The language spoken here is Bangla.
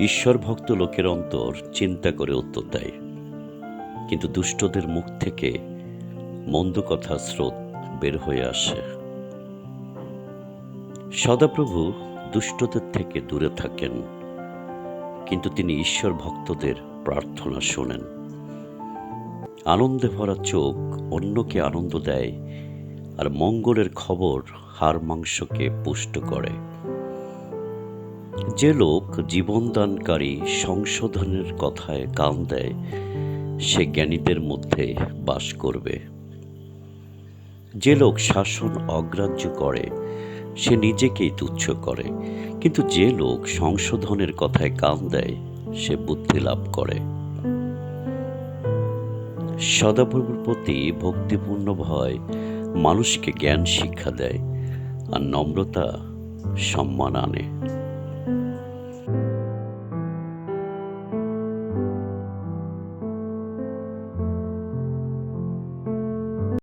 ঈশ্বর ভক্ত লোকের অন্তর চিন্তা করে উত্তর দেয়। কিন্তু দুষ্টদের মুখ থেকে মন্দ কথা স্রোত বের হয়ে আসে। সদাপ্রভু দুষ্টদের থেকে দূরে থাকেন, কিন্তু তিনি ঈশ্বর ভক্তদের প্রার্থনা শোনেন। আনন্দে ভরা চোখ অন্যকে আনন্দ দেয় আর মঙ্গলের খবর হাড় মাংসকে পুষ্ট করে। যে লোক জীবনদানকারী সংশোধনের কথায় কান দেয়, সে জ্ঞানীদের মধ্যে বাস করবে। যে লোক শাসন অগ্রাহ্য করে, সে নিজেকেই তুচ্ছ করে। কিন্তু যে লোক সংশোধনের কথায় কান দেয়, সে বুদ্ধি লাভ করে। সদাপ্রভুর প্রতি ভক্তিপূর্ণ ভয় মানুষকে জ্ঞান শিক্ষা দেয় আর নম্রতা সম্মান আনে।